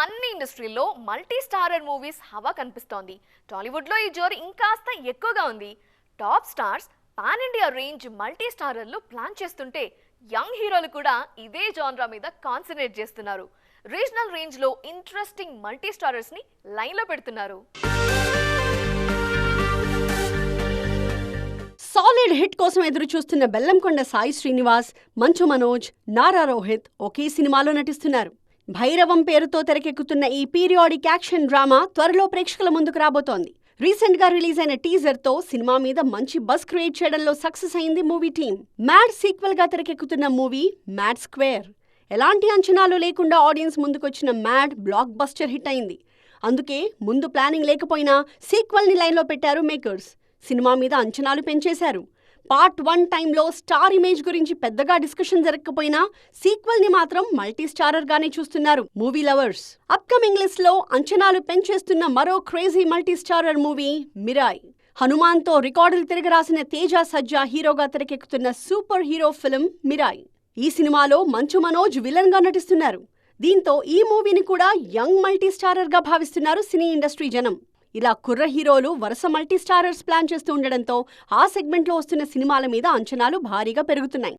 అన్ని ఇండస్ట్రీల్లో multi starrer movies హవా కనిపిస్తోంది. టాలీవుడ్లో ఈ జోరు ఇంకాస్త ఎక్కువగా ఉంది. Top stars pan India range multi స్టారర్లు plan చేస్తుంటే యంగ్ హీరోలు కూడా ఇదే జాన్రా మీద కాన్సన్ట్రేట్ చేస్తున్నారు. రీజనల్ రేంజ్లో ఇంట్రెస్టింగ్ మల్టీ స్టారర్స్ని లైన్లో పెడుతున్నారు. సాలిడ్ హిట్ కోసం ఎదురు చూస్తున్న బెల్లంకొండ సాయి శ్రీనివాస్ మంచు మనోజ్ నారా రోహిత్ ఒకే సినిమాలో నటిస్తున్నారు. భైరవం పేరుతో తెరకెక్కుతున్న ఈ పీరియాడిక్ యాక్షన్ డ్రామా త్వరలో ప్రేక్షకుల ముందుకు రాబోతోంది. రీసెంట్గా రిలీజ్ అయిన టీజర్తో సినిమా మీద మంచి బస్ క్రియేట్ చేయడంలో సక్సెస్ అయింది మూవీ టీం మ్యాడ్ సీక్వెల్గా తెరకెక్కుతున్న మూవీ మ్యాడ్ స్క్వేర్. ఎలాంటి అంచనాలు లేకుండా ఆడియన్స్ ముందుకొచ్చిన మ్యాడ్ బ్లాక్ బస్టర్ హిట్ అయింది. అందుకే ముందు ప్లానింగ్ లేకపోయినా సీక్వెల్ని లైన్లో పెట్టారు మేకర్స్. సినిమా మీద అంచనాలు పెంచేశారు. పార్ట్ వన్ టైంలో స్టార్ ఇమేజ్ గురించి పెద్దగా డిస్కషన్ జరగకపోయినా సీక్వెల్ని మాత్రం మల్టీ స్టారర్ గానే చూస్తున్నారు మూవీ లవర్స్. అప్కమింగ్ లిస్ట్లో అంచనాలు పెంచేస్తున్న మరో crazy multi starrer movie Mirai. హనుమాన్తో రికార్డులు తిరగరాసిన తేజ సజ్జా హీరోగా తెరకెక్కుతున్న సూపర్ హీరో ఫిల్మ్ మిరాయ్. ఈ సినిమాలో మంచు మనోజ్ విలన్గా నటిస్తున్నారు. దీంతో ఈ మూవీని కూడా యంగ్ మల్టీ స్టారర్గా భావిస్తున్నారు సినీ ఇండస్ట్రీ జనం. ఇలా కుర్ర హీరోలు వరుస మల్టీస్టారర్స్ ప్లాన్ చేస్తూ ఉండడంతో ఆ సెగ్మెంట్లో వస్తున్న సినిమాల మీద అంచనాలు భారీగా పెరుగుతున్నాయి.